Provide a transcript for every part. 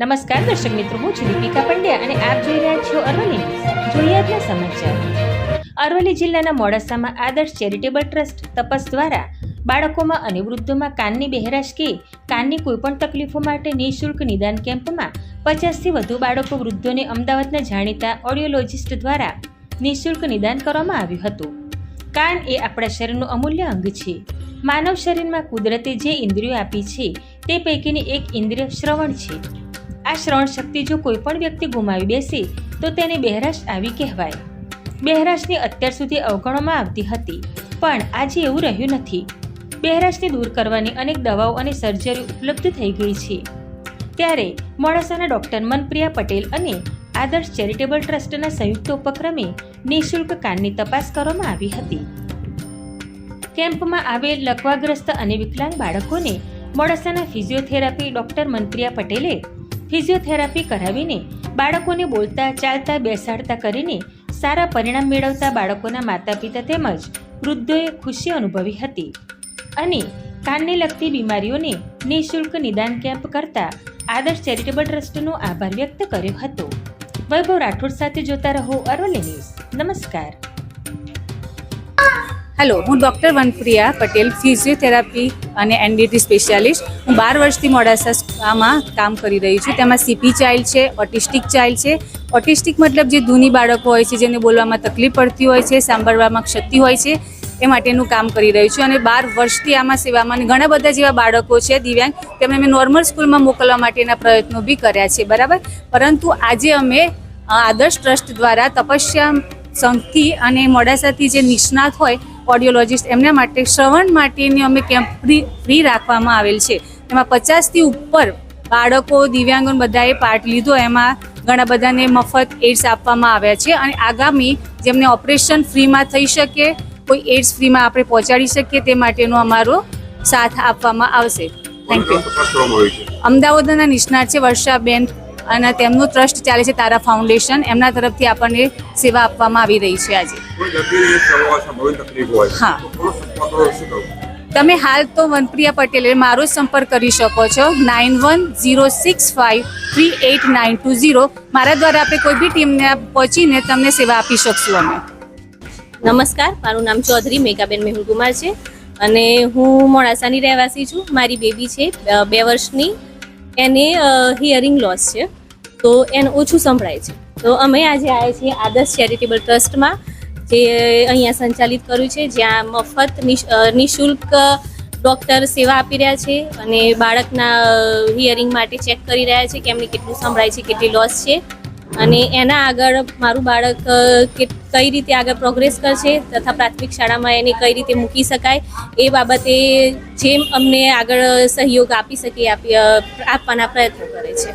નમસ્કાર, દર્શક મિત્રો, હું છું દીપિકા પંડ્યા અને આપ જોઈ રહ્યા છો અરવલ્લી. જોઈએ સમાચાર. અરવલ્લી જિલ્લાના મોડાસામાં આદર્શ ચેરિટેબલ ટ્રસ્ટ તપસ દ્વારા બાળકોમાં અને વૃદ્ધોમાં કાનની બહેરાશ કે કાનની કોઈપણ તકલીફો માટે નિઃશુલ્ક નિદાન કેમ્પમાં પચાસથી વધુ બાળકો વૃદ્ધોને અમદાવાદના જાણીતા ઓડિયોલોજિસ્ટ દ્વારા નિઃશુલ્ક નિદાન કરવામાં આવ્યું હતું. કાન એ આપણા શરીરનું અમૂલ્ય અંગ છે. માનવ શરીરમાં કુદરતે જે ઇન્દ્રિયો આપી છે, તે પૈકીની એક ઇન્દ્રિય શ્રવણ છે. આ શ્રવણ શક્તિ જો કોઈ પણ વ્યક્તિ ગુમાવી બેસે, તો તેને બહેરાશ આવી કહેવાય. બહેરાશને અત્યાર સુધી અવગણવામાં આવતી હતી, પણ આજે એવું રહ્યું નથી. બહેરાશને દૂર કરવાની અનેક દવાઓ અને સર્જરી ઉપલબ્ધ થઈ ગઈ છે. ત્યારે મોડાસાના ડોક્ટર મનપ્રિયા પટેલ અને આદર્શ ચેરિટેબલ ટ્રસ્ટના સંયુક્ત ઉપક્રમે નિઃશુલ્ક કાનની તપાસ કરવામાં આવી હતી. કેમ્પમાં આવેલ લકવાગ્રસ્ત અને વિકલાંગ બાળકોને મોડાસાના ફિઝિયોથેરાપી ડોક્ટર મનપ્રિયા પટેલે ફિઝિયોથેરાપી કરાવીને બાળકોને બોલતા, ચાલતા, બેસાડતા કરીને સારા પરિણામ મેળવતા બાળકોના માતા પિતા તેમજ વૃદ્ધોએ ખુશી અનુભવી હતી. અને કાનને લગતી બીમારીઓને નિઃશુલ્ક નિદાન કેમ્પ કરતા આદર્શ ચેરિટેબલ ટ્રસ્ટનો આભાર વ્યક્ત કર્યો હતો. વૈભવ રાઠોડ સાથે જોતા રહો અરવલ્લી ન્યૂઝ. નમસ્કાર. હેલો હું ડૉક્ટર વનપ્રિયા પટેલ, ફિઝિયોથેરાપી અને એનડીટી સ્પેશિયાલિસ્ટ. હું બાર વર્ષથી મોડાસામાં કામ કરી રહી છું. તેમાં સીપી ચાઇલ્ડ છે, ઓટિસ્ટિક ચાઇલ્ડ છે. ઓટિસ્ટિક મતલબ જે ધૂની બાળકો હોય છે, જેને બોલવામાં તકલીફ પડતી હોય છે, સાંભળવામાં ક્ષતિ હોય છે, એ માટેનું કામ કરી રહ્યું છું. અને બાર વર્ષથી આમાં સેવામાં ઘણા બધા જેવા બાળકો છે, દિવ્યાંગ, તેમને મેં નોર્મલ સ્કૂલમાં મોકલવા માટેના પ્રયત્નો બી કર્યા છે, બરાબર? પરંતુ આજે અમે આદર્શ ટ્રસ્ટ દ્વારા તપસ્યા સંઘથી અને મોડાસાથી જે નિષ્ણાત હોય ઓડિયોલોજિસ્ટ એમના માટે શ્રવણ માટેની અમે કેમ્પ ફ્રી ફ્રી રાખવામાં આવેલ છે. એમાં પચાસથી ઉપર બાળકો દિવ્યાંગો બધાએ પાર્ટ લીધો. એમાં ઘણા બધાને મફત એડ્સ આપવામાં આવ્યા છે અને આગામી જેમને ઓપરેશન ફ્રીમાં થઈ શકે કોઈ એડ્સ ફ્રીમાં આપણે પહોંચાડી શકીએ તે માટેનો અમારો સાથ આપવામાં આવશે. થેન્ક યુ અમદાવાદના નિષ્ણાત છે વર્ષાબેન અને તેમનું ટ્રસ્ટ ચાલે છે તારા ફાઉન્ડેશન. એમના તરફથી આપણને સેવા આપવામાં આવી રહી છે આજે. કોઈ દર્દીને સર્વ સંભવિત તકલીફ હોય હા. તમે હાલ તો વનપ્રિયા પટેલે મારો જ સંપર્ક કરી શકો છો. Nine one zero six five three eight nine two zero. મારા દ્વારા આપણે કોઈ બી ટીમને પહોંચીને તમને સેવા આપી શકશું અમે. નમસ્કાર મારું નામ ચૌધરી મેઘાબેન મેહુલ કુમાર છે અને હું મોડાસાની રહેવાસી છું. મારી બેબી છે બે વર્ષની. એને હિયરિંગ લોસ છે. તો એને ઓછું સંભળાય છે. તો અમે આજે આવ્યા છીએ આદર્શ ચેરિટેબલ ટ્રસ્ટમાં, જે અહીંયા સંચાલિત કર્યું છે, જ્યાં મફત નિશ- નિઃશુલ્ક ડૉક્ટર સેવા આપી રહ્યા છે અને બાળકના હિયરિંગ માટે ચેક કરી રહ્યા છે કે એમને કેટલું સંભળાય છે, કેટલી લોસ છે. અને એના આગળ મારું બાળક કે કઈ રીતે આગળ પ્રોગ્રેસ કરશે તથા પ્રાથમિક શાળામાં એને કઈ રીતે મૂકી શકાય એ બાબતે જેમ અમને આગળ સહયોગ આપી શકે આપી આપવાના પ્રયત્નો કરે છે.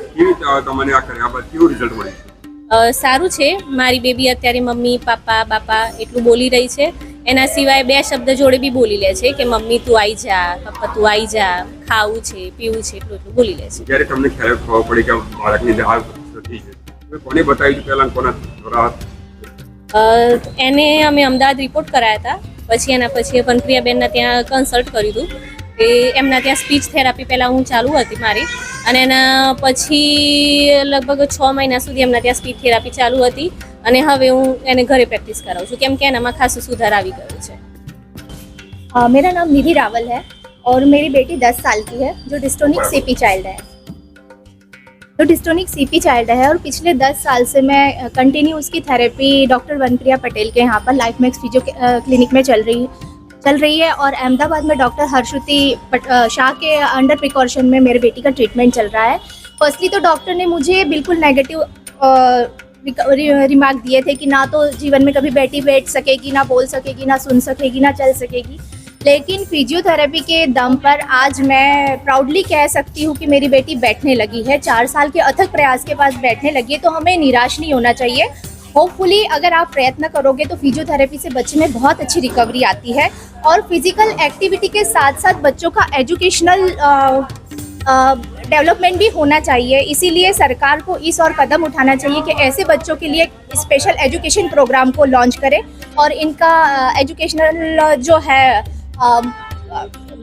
તમને કેવું રિઝલ્ટ મળ્યું? સારું છે. મારી બેબી અત્યારે મમ્મી પાપા બાપા એટલું બોલી રહી છે. એના સિવાય બે શબ્દ જોડે બી બોલી લે છે કે મમ્મી તું આવી જા પપ્પા તું આવી જા ખાવું છે પીવું છે એટલું એટલું બોલી લે છે. જ્યારે તમને ખ્યાલ ખબર પડી કે બાળકની હાલ છે. કોને બતાવ્યું હતું પહેલા કોના દ્વારા અ, એને અમે અમદાવાદ રિપોર્ટ કરાયા હતા પછી એના પછી વનપ્રિયાબેનના ત્યાં કન્સલ્ટ કર્યું હતું એ એમના ત્યાં સ્પીચ થેરાપી પહેલાં હું ચાલુ હતી મારી અને એના પછી લગભગ છ મહિના સુધી એમના ત્યાં સ્પીચ થેરાપી ચાલુ હતી અને હવે હું એને ઘરે પ્રેક્ટિસ કરાવું છું કેમ કે એનામાં ખાસો સુધાર આવી ગયો છે अ, मेरा नाम निधि रावल है और मेरी बेटी 10 साल की है जो डिस्टोनिक सीपी चाइल्ड है तो डिस्टोनिक सीपी चाइल्ड है और पिछले 10 साल से मैं कंटिन्यू उसकी थेरेपी डॉक्टर वनप्रिया पटेल के यहाँ पर लाइफ मैक्स फिजियो क्लिनिक में चल रही चल रही है और अहमदाबाद में डॉक्टर हर्षुति शाह के अंडर प्रिकॉशन में मेरे बेटी का ट्रीटमेंट चल रहा है। फर्स्टली तो डॉक्टर ने मुझे बिल्कुल नेगेटिव रिमार्क दिए थे कि ना तो जीवन में कभी बेटी बैठ सकेगी, ना बोल सकेगी, ना सुन सकेगी, ना चल सकेगी। लेकिन फिजियोथेरेपी के दम पर आज मैं प्राउडली कह सकती हूँ कि मेरी बेटी बैठने लगी है। चार साल के अथक प्रयास के पास बैठने लगी है तो हमें निराश नहीं होना चाहिए। होपफुली अगर आप प्रयत्न करोगे तो फिजियोथेरेपी से बच्चे में बहुत अच्छी रिकवरी आती है। और फ़िज़िकल एक्टिविटी के साथ साथ बच्चों का एजुकेशनल डेवलपमेंट भी होना चाहिए। इसीलिए सरकार को इस और कदम उठाना चाहिए कि ऐसे बच्चों के लिए स्पेशल एजुकेशन प्रोग्राम को लॉन्च करें और इनका एजुकेशनल जो है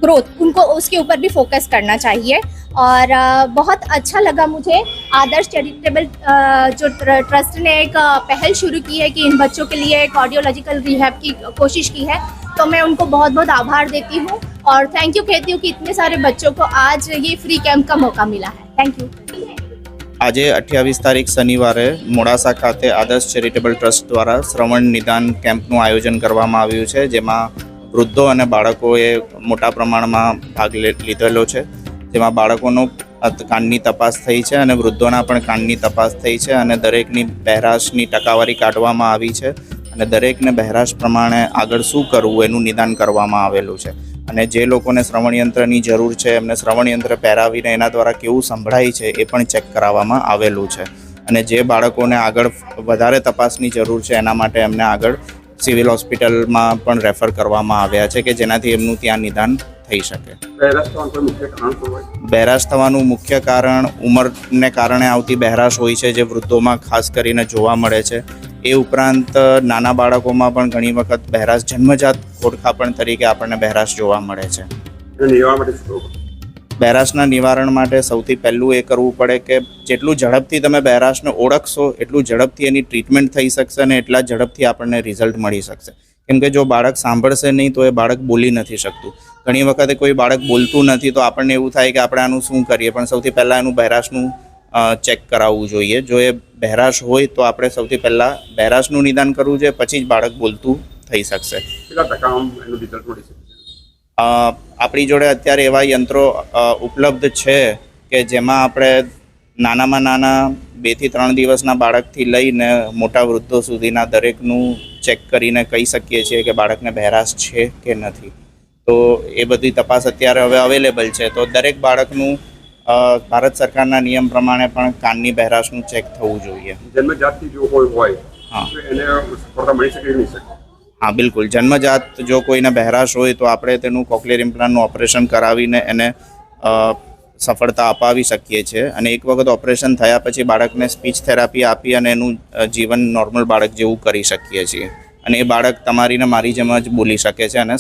ग्रोथ उनको उसके ऊपर भी फोकस करना चाहिए और अ, बहुत अच्छा लगा मुझे आदर्श चैरिटेबल जो ट्र- ट्रस्ट ने एक अ, पहल शुरू की है कि इन बच्चों के लिए कार्डियोलॉजिकल रिहैब की कोशिश की है तो मैं उनको बहुत बहुत आभार देती हूँ और थैंक यू कहती हूँ कि इतने सारे बच्चों को आज ये फ्री कैंप का मौका मिला है थैंक यू આજે અઠ્યાવીસ તારીખ શનિવારે મોડાસા ખાતે આદર્શ ચેરિટેબલ ટ્રસ્ટ દ્વારા શ્રવણ નિદાન કેમ્પનું આયોજન કરવામાં આવ્યું છે જેમાં વૃદ્ધો અને બાળકોએ મોટા પ્રમાણમાં ભાગ લીધેલો છે. જેમાં બાળકોનો કાનની તપાસ થઈ છે અને વૃદ્ધોના પણ કાનની તપાસ થઈ છે અને દરેકની બહેરાશની ટકાવારી કાઢવામાં આવી છે અને દરેકને બહેરાશ પ્રમાણે આગળ શું કરવું એનું નિદાન કરવામાં આવેલું છે. અને જે લોકોને શ્રવણયંત્રની જરૂર છે, એમને શ્રવણયંત્ર પહેરાવીને એના દ્વારા કેવું સંભળાય છે એ પણ ચેક કરાવવામાં આવેલું છે. અને જે બાળકોને આગળ વધારે તપાસની જરૂર છે એના માટે એમને આગળ સિવિલ હોસ્પિટલમાં પણ રેફર કરવામાં આવ્યા છે કે જેનાથી એમનું ત્યાં નિદાન થઈ શકે. બહેરાશ થવાનું મુખ્ય કારણ ઉંમરને કારણે આવતી બહેરાશ હોય છે જે વૃદ્ધોમાં ખાસ કરીને જોવા મળે છે. એ ઉપરાંત નાના બાળકોમાં પણ ઘણી વખત બહેરાશ જન્મજાત ખોડખાપણ તરીકે આપણને બહેરાશ જોવા મળે છે. બહેરાશના નિવારણ માટે સૌથી પહેલું એ કરવું પડે કે જેટલું ઝડપથી તમે બહેરાશને ઓળખશો, એટલું ઝડપથી એની ટ્રીટમેન્ટ થઈ શકશે અને એટલા ઝડપથી આપણને રિઝલ્ટ મળી શકશે. કેમ કે જો બાળક સાંભળશે નહીં, તો એ બાળક બોલી નથી શકતું. ઘણી વખતે કોઈ બાળક બોલતું નથી, તો આપણને એવું થાય કે આપણે આનું શું કરીએ? પણ સૌથી પહેલાં એનું બહેરાશનું ચેક કરાવવું જોઈએ. જો એ બહેરાશ હોય, તો આપણે સૌથી પહેલાં બહેરાશનું નિદાન કરવું જોઈએ, પછી જ બાળક બોલતું થઈ શકશે. આપણી જોડે અત્યારે એવા યંત્રો ઉપલબ્ધ છે કે જેમાં આપણે નાનામાં નાના બેથી ત્રણ દિવસના બાળકથી લઈને મોટા વૃદ્ધો સુધીના દરેકનું ચેક કરીને કહી શકીએ છીએ કે બાળકને બહેરાશ છે કે નથી. તો એ બધી તપાસ અત્યારે હવે અવેલેબલ છે. તો દરેક બાળકનું ભારત સરકારના નિયમ પ્રમાણે પણ કાનની બહેરાશનું ચેક થવું જોઈએ. જન્મજાતથી જો કોઈ હોય હા. એને મળી શકે નહીં શકે? હા, બિલકુલ. જન્મજાત જો કોઈને બહેરાશ હોય તો આપણે તેનું કોક્લિયર ઇમ્પ્લાન્ટનું ઓપરેશન કરાવીને એને સફળતા અપાવી શકીએ છીએ. અને એક વખત ઓપરેશન થયા પછી બાળકને સ્પીચ થેરાપી આપી અને એનું જીવન નોર્મલ બાળક જેવું કરી શકીએ છીએ. અને એ બાળક તમારીને મારી જેમ જ બોલી શકે છે અને